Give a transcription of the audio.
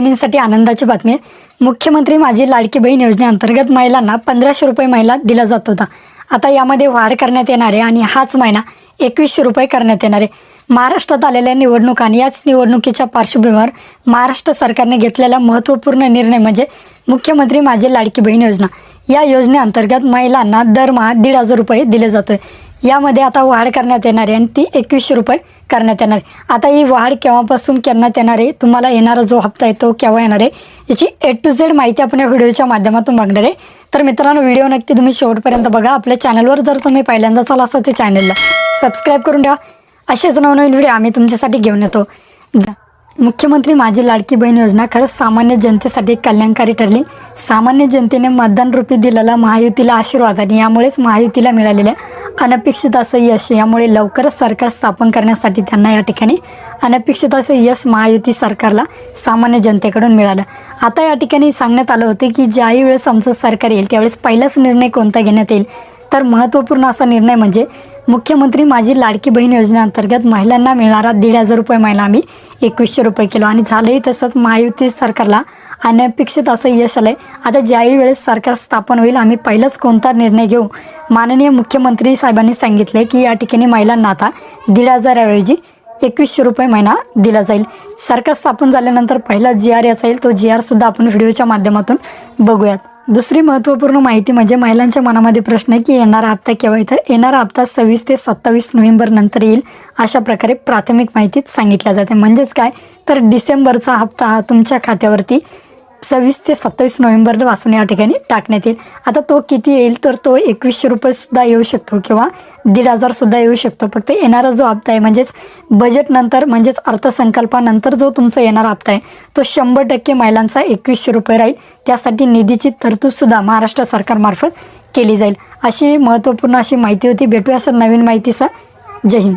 महिलांसाठी आनंदाची बातमी आहे. मुख्यमंत्री माझी लाडकी बहीण योजनेअंतर्गत महिलांना पंधराशे रुपये महिला दिला जात होता. आता यामध्ये वाढ करण्यात येणार आहे आणि हाच महिना एकवीसशे रुपये करण्यात येणार आहे. महाराष्ट्रात आलेल्या निवडणुका आणि याच निवडणुकीच्या पार्श्वभूमीवर महाराष्ट्र सरकारने घेतलेला महत्त्वपूर्ण निर्णय म्हणजे मुख्यमंत्री माझी लाडकी बहीण योजना. या योजनेअंतर्गत महिलांना दरमहा दीड हजार रुपये दिले जातोय. यामध्ये आता वाढ करण्यात येणार आहे आणि ती एकवीसशे रुपये करण्यात येणार आहे. आता ही वाढ केव्हापासून करण्यात येणार आहे तुम्हाला येणारा जो हप्ता आहे तो केव्हा येणार आहे याची ए टू झेड माहिती आपण या व्हिडिओच्या माध्यमातून बघणार आहे. तर मित्रांनो व्हिडिओ नक्की तुम्ही शेवटपर्यंत बघा. आपल्या चॅनलवर जर तुम्ही पहिल्यांदाच आला असता ते चॅनलला सबस्क्राईब करून द्या असेच नवनवीन व्हिडिओ आम्ही तुमच्यासाठी घेऊन येतो. जा- मुख्यमंत्री माझी लाडकी बहीण योजना खरंच सामान्य जनतेसाठी कल्याणकारी ठरली. सामान्य जनतेने मतदान रूपी दिलेला महायुतीला आशीर्वाद आणि यामुळेच महायुतीला मिळालेल्या अनपेक्षित असं यश यामुळे लवकरच सरकार स्थापन करण्यासाठी त्यांना या ठिकाणी अनपेक्षित असं यश महायुती सरकारला सामान्य जनतेकडून मिळालं. आता या ठिकाणी सांगण्यात आलं होतं की ज्याही वेळेस आमचं सरकार येईल त्यावेळेस पहिलाच निर्णय कोणता घेण्यात येईल? तर महत्त्वपूर्ण असा निर्णय म्हणजे मुख्यमंत्री माझी लाडकी बहीण योजनेअंतर्गत महिलांना मिळणारा दीड हजार रुपये महिला आम्ही एकवीसशे रुपये किलो. आणि झालंही तसंच महायुती सरकारला अनपेक्षित असं यश आलं आहे आता ज्याही वेळेस सरकार स्थापन होईल आम्ही पहिलाच कोणता निर्णय घेऊ? माननीय मुख्यमंत्री साहेबांनी सांगितले की या ठिकाणी महिलांना आता दीड हजाराऐवजी एकवीसशे रुपये महिना दिला जाईल. सरकार स्थापन झाल्यानंतर पहिला जी आर एस येईल तो जी आरसुद्धा आपण व्हिडिओच्या माध्यमातून बघूयात. दुसरी महत्त्वपूर्ण माहिती म्हणजे महिलांच्या मनामध्ये प्रश्न आहे की येणारा हप्ता केव्हा आहे तर येणारा हप्ता सव्वीस ते सत्तावीस नोव्हेंबर नंतर येईल अशा प्रकारे प्राथमिक माहितीत सांगितल्या जाते. म्हणजेच काय? तर डिसेंबरचा हप्ता हा तुमच्या खात्यावरती सव्वीस ते सत्तावीस नोव्हेंबरपासून या ठिकाणी टाकण्यात येईल. आता तो किती येईल तर तो एकवीसशे रुपयेसुद्धा येऊ शकतो किंवा दीड हजारसुद्धा येऊ शकतो. फक्त येणारा जो हप्ता आहे म्हणजेच बजेटनंतर म्हणजेच अर्थसंकल्पानंतर जो तुमचा येणारा हप्ता आहे तो शंभर टक्के महिलांचा एकवीसशे रुपये राहील. त्यासाठी निधीची तरतूदसुद्धा महाराष्ट्र सरकारमार्फत केली जाईल. अशी महत्त्वपूर्ण अशी माहिती होती. भेटूया सर नवीन माहितीचा जय हिंद.